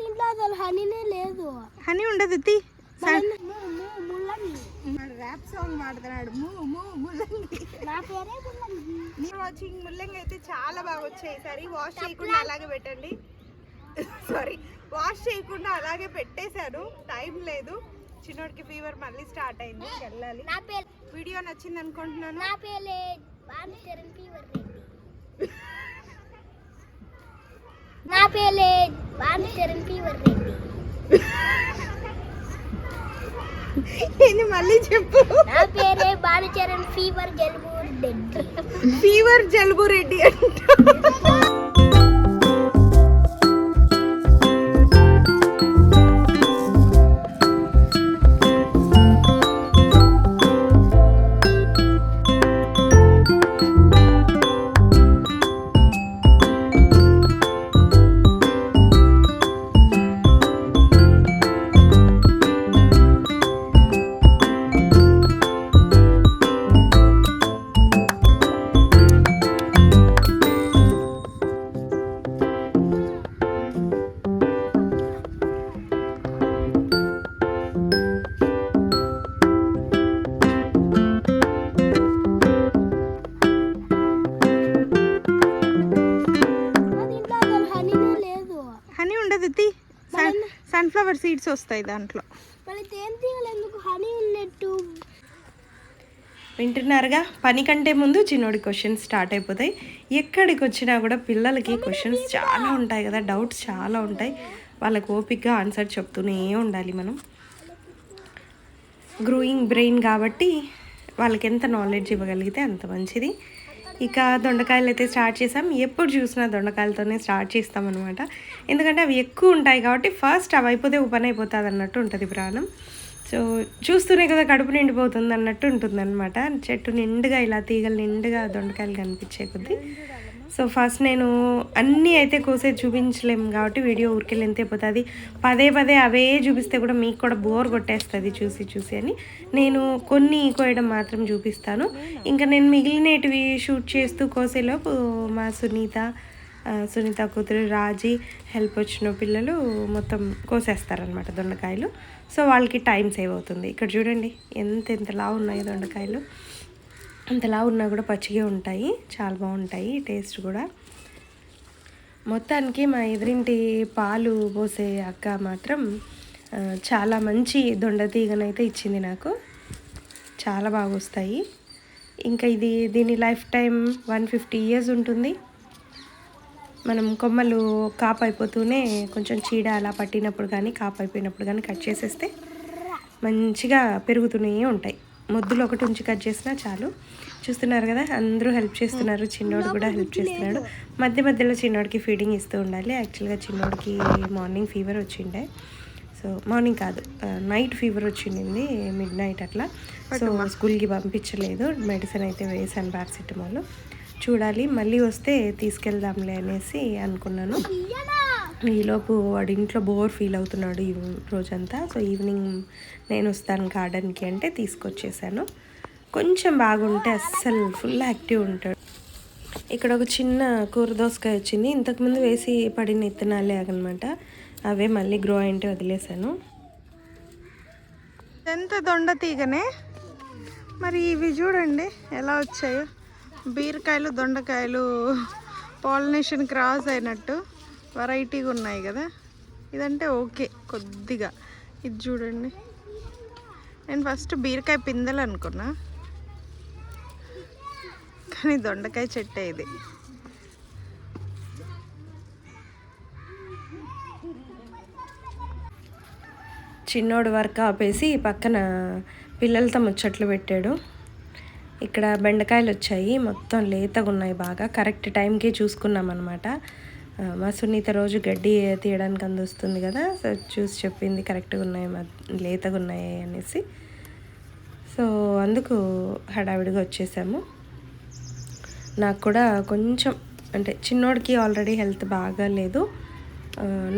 దీంట్లో అసలు హనీనే లేదు. హనీ ఉండదు తీ. ర్యాప్ సాంగ్ పాడుతున్నాడు. మూ మూ ముల్లంగి. నా పేరే ముల్లంగి. నీ వాచింగ్ ముల్లంగి అయితే చాలా బాగా వచ్చాయి. సరే వాష్ చేయకుండా అలాగే పెట్టండి. సారీ వాష్ చేయకుండా అలాగే పెట్టేశాను టైం లేదు. చిన్నోడికి ఫీవర్ మళ్ళీ స్టార్ట్ అయింది. వెళ్ళాలి. వీడియో నచ్చింది అనుకుంటున్నాను. నా పేరే ఏంది మళ్ళీ చెప్పు? నా పేరే బాను చరణ్ ఫీవర్ జలుబు రెడ్డి. ఫీవర్ జలుబు రెడ్డి అంట. సన్ఫ్లవర్ సీడ్స్ వస్తాయి దాంట్లో. హనీ ఉన్నట్టు? వింటున్నారుగా? పని కంటే ముందు చిన్నోడి క్వశ్చన్స్ స్టార్ట్ అయిపోతాయి. ఎక్కడికి వచ్చినా కూడా పిల్లలకి క్వశ్చన్స్ చాలా ఉంటాయి కదా డౌట్స్ చాలా ఉంటాయి. వాళ్ళకి ఓపిక్గా ఆన్సర్ చెప్తూనే ఉండాలి మనం. గ్రోయింగ్ బ్రెయిన్ కాబట్టి వాళ్ళకి ఎంత నాలెడ్జ్ ఇవ్వగలిగితే అంత మంచిది. ఇక దొండకాయలు అయితే స్టార్ట్ చేసాం ఎప్పుడు చూసినా దొండకాయలతోనే స్టార్ట్ చేస్తాం అనమాట ఎందుకంటే అవి ఎక్కువ ఉంటాయి కాబట్టి ఫస్ట్ అవి అయిపోతే ఓపెన్ అయిపోతుంది అన్నట్టు ఉంటుంది ప్రాణం. సో చూస్తూనే కదా కడుపు నిండిపోతుంది అన్నట్టు ఉంటుంది అనమాట చెట్టు నిండుగా ఇలా తీగలు నిండుగా దొండకాయలు కనిపించే కొద్దీ. సో ఫస్ట్ నేను అన్నీ అయితే కోసే చూపించలేము కాబట్టి వీడియో ఊరికి పోతుంది. పదే పదే అవే చూపిస్తే కూడా మీకు కూడా బోర్ కొట్టేస్తుంది చూసి చూసి అని. నేను కొన్ని కోయడం మాత్రం చూపిస్తాను. ఇంకా నేను మిగిలినటివి షూట్ చేస్తూ కోసేలోపు మా సునీత సునీత కూతురు రాజీ హెల్ప్ వచ్చిన పిల్లలు మొత్తం కోసేస్తారనమాట దొండకాయలు. సో వాళ్ళకి టైం సేవ్ అవుతుంది. ఇక్కడ చూడండి ఎంత ఎంతలా ఉన్నాయి దొండకాయలు. అంతలా ఉన్నా కూడా పచ్చిగా ఉంటాయి. చాలా బాగుంటాయి. టేస్ట్ కూడా. మొత్తానికి మా ఎదురింటి పాలు పోసే అక్క మాత్రం చాలా మంచి దొండతీగనైతే ఇచ్చింది నాకు. చాలా బాగా వస్తాయి. ఇంకా ఇది దీని life time one fifty years ఉంటుంది. మనం కొమ్మలు కాపు అయిపోతూనే కొంచెం చీడ అలా పట్టినప్పుడు కానీ కాపు అయిపోయినప్పుడు కానీ కట్ చేసేస్తే మంచిగా పెరుగుతూనే ఉంటాయి. మొద్దులు ఒకటి ఉంచి కట్ చేసినా చాలు. చూస్తున్నారు కదా అందరూ హెల్ప్ చేస్తున్నారు. చిన్నోడు కూడా హెల్ప్ చేస్తున్నాడు. మధ్య మధ్యలో చిన్నోడికి ఫీడింగ్ ఇస్తూ ఉండాలి. యాక్చువల్గా చిన్నోడికి మార్నింగ్ ఫీవర్ వచ్చిండే. సో మార్నింగ్ కాదు నైట్ ఫీవర్ వచ్చింది మిడ్ నైట్ అట్లా సో స్కూల్కి పంపించలేదు. మెడిసిన్ అయితే వేసాను పారాసిటమాల్ చూడాలి మళ్ళీ వస్తే తీసుకెళ్దాంలే అనేసి అనుకున్నాను. ఈలోపు వాడి ఇంట్లో బోర్ ఫీల్ అవుతున్నాడు ఈ రోజంతా. సో ఈవినింగ్ నేను వస్తాను గార్డెన్కి అంటే తీసుకొచ్చేసాను. కొంచెం బాగుంటే అస్సలు ఫుల్ యాక్టివ్ ఉంటాడు. ఇక్కడ ఒక చిన్న కూర దోసకాయ వచ్చింది. ఇంతకుముందు వేసి పడిన ఇత్తనాలే అనమాట అవే మళ్ళీ గ్రో అయింటే వదిలేసాను ఎంత దొండ తీగనే? మరి ఇవి చూడండి ఎలా వచ్చాయో. బీరకాయలు దొండకాయలు పాలినేషన్ క్రాస్ అయినట్టు. వెరైటీగా ఉన్నాయి కదా? ఇదంటే ఓకే కొద్దిగా. ఇది చూడండి. నేను ఫస్ట్ బీరకాయ పిందెలు అనుకున్నా. కానీ దొండకాయ చెట్టే ఇది. చిన్నోడు వర్క్ ఆపేసి పక్కన పిల్లలతో ముచ్చట్లు పెట్టాడు. ఇక్కడ బెండకాయలు వచ్చాయి మొత్తం లేతగా ఉన్నాయి బాగా. కరెక్ట్ టైంకే చూసుకున్నాం అనమాట మా సునీత రోజు గడ్డి తీయడానికి అందొస్తుంది కదా సో చూసి చెప్పింది కరెక్ట్గా ఉన్నాయి మా లేతగా ఉన్నాయి అనేసి. సో అందుకు హడావిడిగా వచ్చేసాము. నాకు కూడా కొంచెం అంటే చిన్నోడికి ఆల్రెడీ హెల్త్ బాగా లేదు.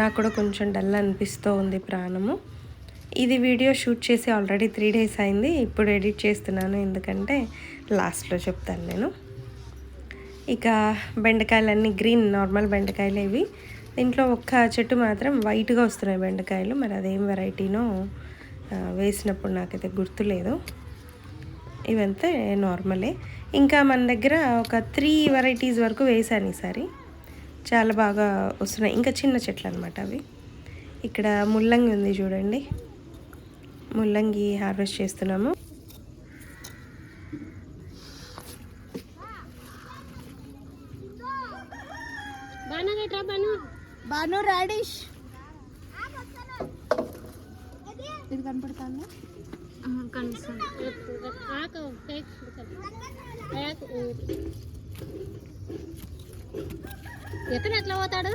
నాకు కూడా కొంచెం డల్ అనిపిస్తూ ఉంది ప్రాణము. ఇది వీడియో షూట్ చేసి ఆల్రెడీ త్రీ డేస్ అయింది ఇప్పుడు ఎడిట్ చేస్తున్నాను ఎందుకంటే లాస్ట్లో చెప్తాను నేను. ఇక బెండకాయలన్నీ గ్రీన్ నార్మల్ బెండకాయలు ఇవి. దీంట్లో ఒక్క చెట్టు మాత్రం వైట్గా వస్తున్నాయి బెండకాయలు. మరి అదేం వెరైటీనో వేసినప్పుడు నాకైతే గుర్తులేదు. ఇవంతా నార్మలే. ఇంకా మన దగ్గర ఒక త్రీ వెరైటీస్ వరకు వేసాను ఈసారి. చాలా బాగా వస్తున్నాయి. ఇంకా చిన్న చెట్లు అనమాట అవి. ఇక్కడ ముల్లంగి ఉంది చూడండి. ముల్లంగి హార్వెస్ట్ చేస్తున్నాము. బాను? రాడిష్. ఇది కనపడుతుంది? ఎక్కడ ఎట్లా పోతాడు?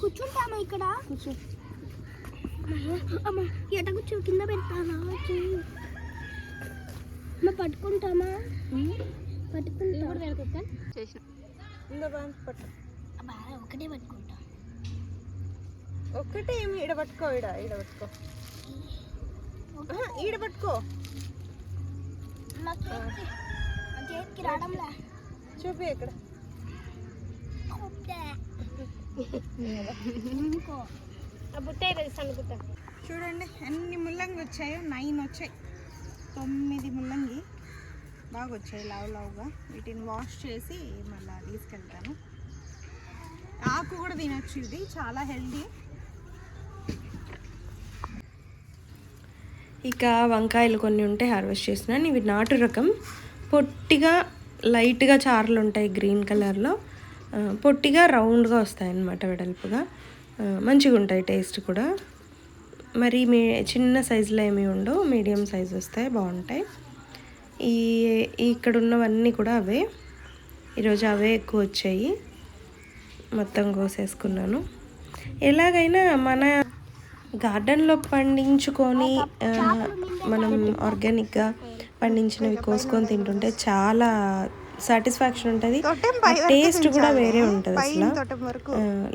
కూర్చుంటామా ఇక్కడ? కూర్చో. అమ్మ ఎట కూర్చో కింద పెడతానా? పట్టుకుంటామా? పట్టుకుంటా. చేసిన. అబ్బా, ఒకటే పట్టుకుంటా. ఒక్కటే ఏమి? ఈడ పట్టుకో ఈడ ఈడ పట్టుకో. ఈడ పట్టుకో. చూపి ఇక్కడ. సన్న బుట్ట చూడండి ఎన్ని ముల్లంగి వచ్చాయో నైన్ వచ్చాయి. తొమ్మిది ముల్లంగి బాగా వచ్చాయి లావు లావుగా. వీటిని వాష్ చేసి మళ్ళీ తీసుకెళ్తాను. ఆకు కూడా తినొచ్చు ఇది చాలా హెల్దీ ఇక వంకాయలు కొన్ని ఉంటే హార్వెస్ట్ చేసినాను ఇవి నాటు రకం. పొట్టిగా లైట్గా చారులు ఉంటాయి గ్రీన్ కలర్లో పొట్టిగా రౌండ్గా వస్తాయి అన్నమాట వెడల్పుగా. మంచిగా ఉంటాయి టేస్ట్ కూడా. మరి మీ చిన్న సైజులో ఏమి ఉండవు మీడియం సైజ్ వస్తాయి బాగుంటాయి. ఈ ఇక్కడ ఉన్నవన్నీ కూడా అవే. ఈరోజు అవే ఎక్కువ వచ్చాయి. మొత్తం కోసేసుకున్నాను. ఎలాగైనా మన గార్డెన్లో పండించుకొని మనం ఆర్గానిక్గా పండించినవి కోసుకొని తింటుంటే చాలా సాటిస్ఫాక్షన్ ఉంటుంది. టేస్ట్ కూడా వేరే ఉంటుంది అసలు.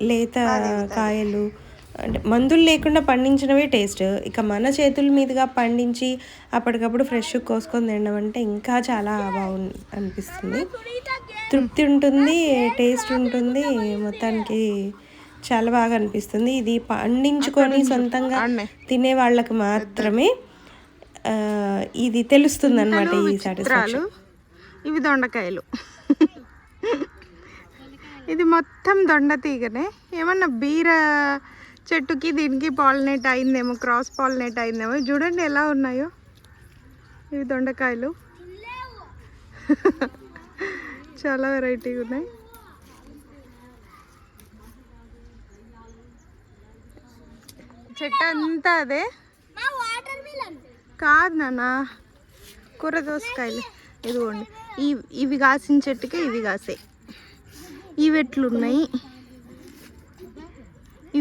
లేత కాయలు అంటే మందులు లేకుండా పండించినవే టేస్ట్. ఇక మన చేతుల మీదుగా పండించి అప్పటికప్పుడు ఫ్రెష్ కోసుకొని తినడం అంటే ఇంకా చాలా బాగు అనిపిస్తుంది. తృప్తి ఉంటుంది టేస్ట్ ఉంటుంది మొత్తానికి చాలా బాగా అనిపిస్తుంది. ఇది పండించుకొని సొంతంగా తినే వాళ్ళకి మాత్రమే ఇది తెలుస్తుంది అనమాట ఈ సాటిస్ఫాక్షన్ ఇవి దొండకాయలు. ఇది మొత్తం దొండ తీగనే. ఏమన్నా బీర చెట్టుకి దీనికి పాలినేట్ అయిందేమో క్రాస్ పాలినేట్ అయిందేమో. చూడండి ఎలా ఉన్నాయో. ఇవి దొండకాయలు. చాలా వెరైటీగా ఉన్నాయి. చెట్టు అంతా. అదే కాదు నాన్న కూర దోసకాయలు. ఇదిగోండి ఈ ఇవి కాసిన చెట్టుకే ఇవి కాసాయి ఇవి ఎట్లున్నాయి?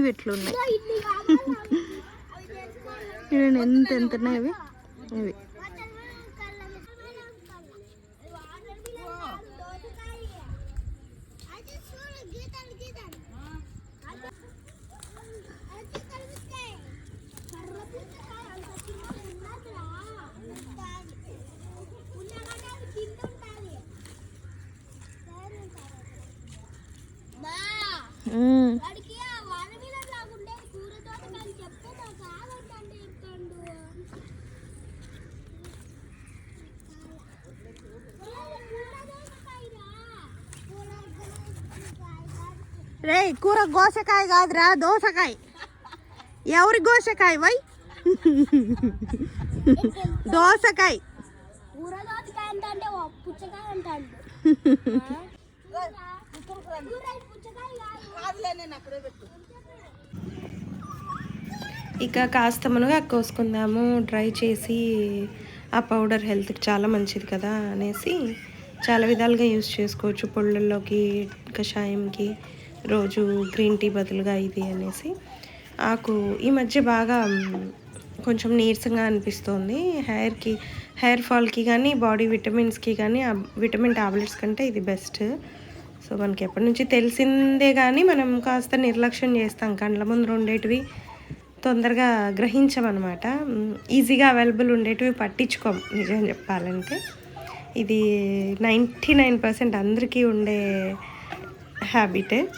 ఇవి ఎట్లున్నాయి? అవి ఎంత ఎంత ఉన్నాయి ఇవి ఇవి వాటర్ మిలన్ కళ్ళ వాటర్ మిలన్ కాదు దోసకాయ అది చూడు గీతలు గీతలు అది అది కనిపిస్తాయి కర్ర పుచ్చకాయ అంత చిన్నది ఉన్నదిరా ఉంటాది ఉన్నగానే అది కింద ఉంటాది బా మ్మ్. వాడికి ఆ వాటర్ మిలన్ లాగుండే కూర దోసకాయలు చెప్తే నాకు కావాలంటే చెప్తాడు రే కూర గోసకాయ కాదురా దోసకాయ ఎవరి గోసకాయ వై దోసకాయ ఇక కాస్త మునగా కోసుకుందాము. డ్రై చేసి ఆ పౌడర్ హెల్త్కి చాలా మంచిది కదా అనేసి చాలా విధాలుగా యూస్ చేసుకోవచ్చు పొళ్ళల్లోకి కషాయంకి. రోజు గ్రీన్ టీ బదులుగా ఇది అనేసి నాకు ఈ మధ్య బాగా కొంచెం నీరసంగా అనిపిస్తుంది. హెయిర్కి హెయిర్ ఫాల్కి కానీ బాడీ విటమిన్స్కి కానీ విటమిన్ టాబ్లెట్స్ కంటే ఇది బెస్ట్ సో మనకి ఎప్పటి నుంచి తెలిసిందే కానీ మనం కాస్త నిర్లక్ష్యం చేస్తాం. కండ్ల ముందు ఉండేటివి తొందరగా గ్రహించమన్నమాట. ఈజీగా అవైలబుల్ ఉండేటివి పట్టించుకోం నిజం చెప్పాలంటే. ఇది నైంటీ నైన్ పర్సెంట్ అందరికీ ఉండే హ్యాబిటే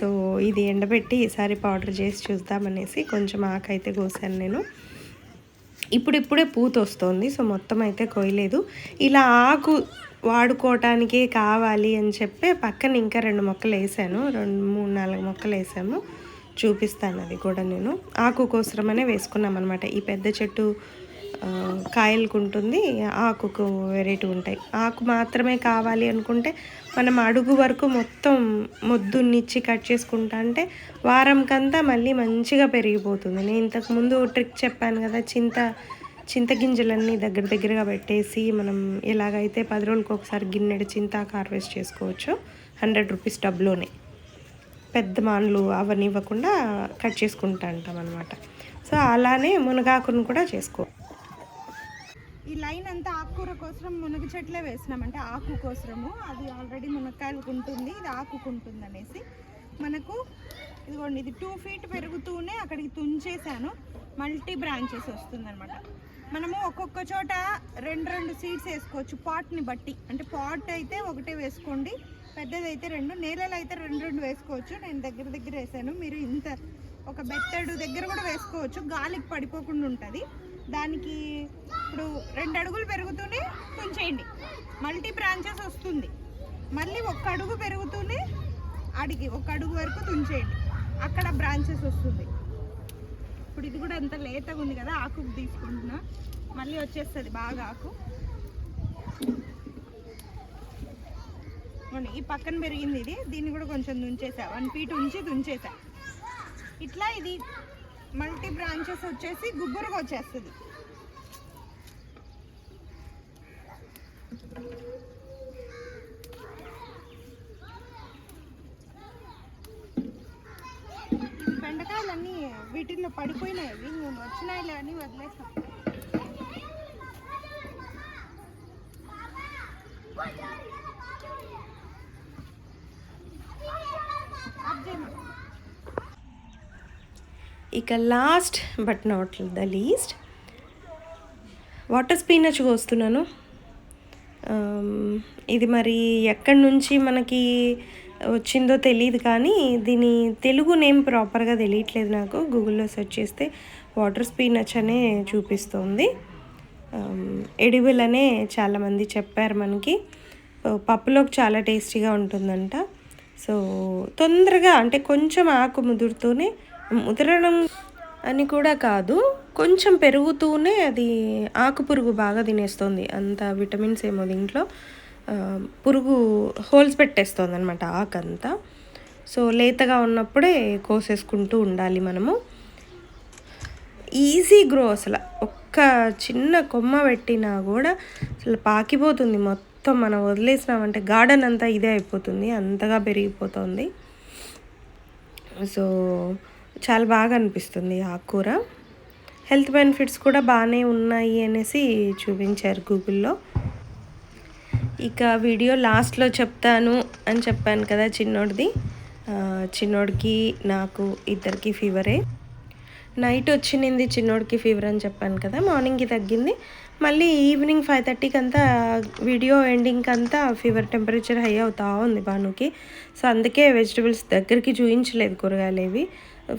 సో ఇది ఎండబెట్టి ఈసారి పౌడర్ చేసి చూద్దామనేసి కొంచెం ఆకైతే కోసాను నేను. ఇప్పుడిప్పుడే పూత వస్తుంది సో మొత్తం అయితే కోయలేదు. ఇలా ఆకు వాడుకోవటానికే కావాలి అని చెప్పి పక్కన ఇంకా రెండు మొక్కలు వేసాను. రెండు మూడు నాలుగు మొక్కలు వేసాము. చూపిస్తాను అది కూడా నేను. ఆకు కోసరమనే వేసుకున్నాం అనమాట ఈ పెద్ద చెట్టు కాయలకు ఉంటుంది ఆకుకు వెరైటీ ఉంటాయి. ఆకు మాత్రమే కావాలి అనుకుంటే మనం అడుగు వరకు మొత్తం మొద్దున్నిచ్చి కట్ చేసుకుంటా అంటే వారంకంతా మళ్ళీ మంచిగా పెరిగిపోతుంది. నేను ఇంతకుముందు ట్రిక్ చెప్పాను కదా చింత చింతగింజలన్నీ దగ్గర దగ్గరగా పెట్టేసి మనం ఎలాగైతే పది రోజులకు ఒకసారి గిన్నెడు చింతాకు హార్వెస్ట్ చేసుకోవచ్చు హండ్రెడ్ రూపీస్ డబ్లోనే పెద్ద మాన్లు అవన్నీ ఇవ్వకుండా కట్ చేసుకుంటా అంటాం అనమాట సో అలానే మునగాకును కూడా చేసుకో ఈ లైన్ అంతా ఆకుకూర కోసం మునగ చెట్లే వేసినామంటే ఆకు కోసము అది ఆల్రెడీ మునక్కాయలకు ఉంటుంది ఇది ఆకుకుంటుంది అనేసి మనకు ఇదిగోండి ఇది టూ ఫీట్ పెరుగుతూనే అక్కడికి తుంచేసాను మల్టీ బ్రాంచెస్ వస్తుందన్నమాట. మనము ఒక్కొక్క చోట రెండు రెండు సీడ్స్ వేసుకోవచ్చు. పాట్ని బట్టి. అంటే పాట్ అయితే ఒకటే వేసుకోండి. పెద్దదైతే రెండు నేలలు అయితే రెండు రెండు వేసుకోవచ్చు. నేను దగ్గర దగ్గర వేసాను. మీరు ఇంత ఒక బెత్తడు దగ్గర కూడా వేసుకోవచ్చు. గాలికి పడిపోకుండా ఉంటుంది. దానికి ఇప్పుడు రెండు అడుగులు పెరుగుతూనే తుంచేయండి మల్టీ బ్రాంచెస్ వస్తుంది. మళ్ళీ ఒక్క అడుగు పెరుగుతూనే అడిగి ఒక అడుగు వరకు తుంచేయండి. అక్కడ బ్రాంచెస్ వస్తుంది. ఇప్పుడు ఇది కూడా అంత లేతగా ఉంది కదా ఆకు తీసుకుంటున్నా. మళ్ళీ వచ్చేస్తుంది బాగా ఆకు. ఈ పక్కన పెరిగింది ఇది. దీన్ని కూడా కొంచెం తుంచేసా. వన్ ఫీట్ ఉంచి తుంచేసా. ఇట్లా ఇది మల్టీ బ్రాంచెస్ వచ్చేసి గుబ్బురుగా వచ్చేస్తుంది. బెండకాయలన్నీ వీటిల్లో పడిపోయినాయి. అవి మేము వచ్చినాయిలే అని వదిలేసాం ఆఫ్ ఇక last but not the least. Water spinach కోస్తున్నాను. ఇది మరి ఎక్కడి నుంచి మనకి వచ్చిందో తెలియదు కానీ దీని తెలుగు నేమ్ ప్రాపర్గా తెలియట్లేదు నాకు. గూగుల్లో సెర్చ్ చేస్తే వాటర్ స్పినచ్ అనే చూపిస్తుంది. ఎడిబుల్ అనే చాలామంది చెప్పారు మనకి. పప్పులోకి చాలా టేస్టీగా ఉంటుందంట. సో తొందరగా అంటే కొంచెం ఆకు ముదురుతూనే ముదరడం అని కూడా కాదు కొంచెం పెరుగుతూనే అది ఆకు పురుగు బాగా తినేస్తుంది. అంత విటమిన్స్ ఏమో దీంట్లో. పురుగు హోల్స్ పెట్టేస్తుంది అనమాట ఆకంతా. సో లేతగా ఉన్నప్పుడే కోసేసుకుంటూ ఉండాలి మనము. ఈజీ గ్రో అసలు. ఒక్క చిన్న కొమ్మ పెట్టినా కూడా అసలు పాకిపోతుంది మొత్తం. మనం వదిలేసినామంటే గార్డెన్ అంతా ఇదే అయిపోతుంది. అంతగా పెరిగిపోతుంది. సో చాలా బాగా అనిపిస్తుంది ఆకుకూర హెల్త్ బెనిఫిట్స్ కూడా బాగానే ఉన్నాయి అనేసి చూపించారు గూగుల్లో. ఇక వీడియో లాస్ట్లో చెప్తాను అని చెప్పాను కదా చిన్నోడిది. చిన్నోడికి నాకు ఇద్దరికి ఫీవరే. నైట్ వచ్చింది చిన్నోడికి ఫీవర్ అని చెప్పాను కదా మార్నింగ్కి తగ్గింది. మళ్ళీ ఈవినింగ్ ఫైవ్ థర్టీకి అంతా వీడియో ఎండింగ్కి అంతా ఫీవర్ టెంపరేచర్ హై అవుతా ఉంది భానుకి. సో అందుకే వెజిటబుల్స్ దగ్గరికి చూపించలేదు కూరగాయలు ఇవి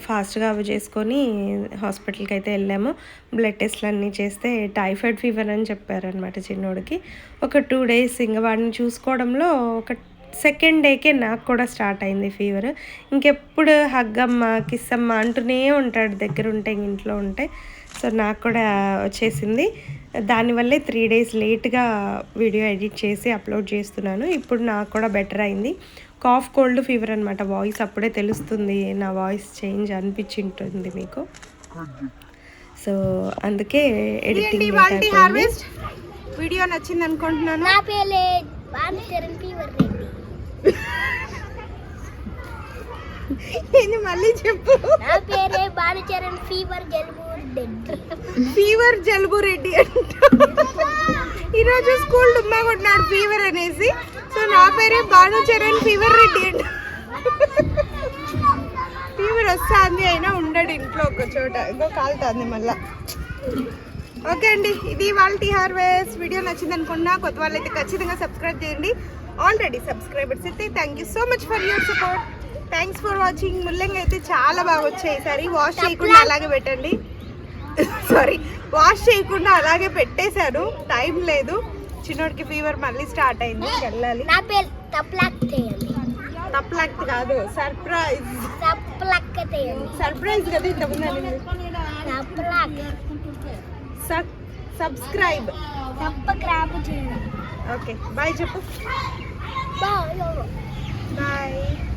ఫాస్ట్గా అవి చేసుకొని హాస్పిటల్కి అయితే వెళ్ళాము. బ్లడ్ టెస్ట్లు అన్నీ చేస్తే టైఫాయిడ్ ఫీవర్ అని చెప్పారనమాట చిన్నోడికి. ఒక టూ డేస్ ఇంకా వాడిని చూసుకోవడంలో ఒక సెకండ్ డేకే నాకు కూడా స్టార్ట్ అయింది ఫీవర్. ఇంకెప్పుడు హగ్గమ్మ కిస్సమ్మ అంటూనే ఉంటాడు దగ్గర ఉంటే ఇంట్లో ఉంటే. సో నాకు కూడా వచ్చేసింది. దానివల్లే త్రీ డేస్ లేట్గా వీడియో ఎడిట్ చేసి అప్లోడ్ చేస్తున్నాను. ఇప్పుడు నాకు కూడా బెటర్ అయింది. కాఫ్ కోల్డ్ ఫీవర్ అనమాట వాయిస్ అప్పుడే తెలుస్తుంది. నా వాయిస్ చేంజ్ అనిపించి ఉంటుంది మీకు. సో అందుకే ఎడిటింగ్ వీడియో నచ్చింది అనుకుంటున్నాను నా పేరే భానుచరణ్ ఫీవర్ రెడ్డి. ఏంది మళ్ళీ చెప్పు? నా పేరే భానుచరణ్ ఫీవర్ జలుబు రెడ్డి. ఫీవర్ జలుబు రెడ్డి అంట ఈరోజు స్కూల్ డుమ్మా కొట్టినాడు ఫీవర్ అనేసి. సో నా పేరే భానుచరణ్ ఫీవర్ రెడ్డి అంట. ఫీవర్ ఫీవర్ వస్తుంది అయినా ఉండడు ఇంట్లో ఒక చోట. ఇంకో కాలుతుంది మళ్ళా. ఓకే అండి ఇది వాళ్ళ హార్వెస్ట్. వీడియో నచ్చింది అనుకున్నా కొత్త వాళ్ళైతే ఖచ్చితంగా సబ్స్క్రైబ్ చేయండి. ఆల్రెడీ సబ్స్క్రైబర్స్ అయితే thank you so much for your support thanks for watching ముల్లంగా అయితే చాలా బాగా వచ్చాయి. ఈసారి వాష్ చేయకుండా అలాగే పెట్టండి. సారీ వాష్ చేయకుండా అలాగే పెట్టేశాను టైం లేదు. చిన్నోడికి ఫీవర్ మళ్ళీ స్టార్ట్ అయింది వెళ్ళాలి. నా పేరు తప్లక్ చేయండి తప్పలక్ కాదు సర్ప్రైజ్ తప్లక్ చేయండి సర్ప్రైజ్ కదా అనింది. తప్లక్. సబ్స్క్రైబ్ క్రాప్ చేయండి. ఓకే బాయ్ చెప్పు. బాయ్. బాయ్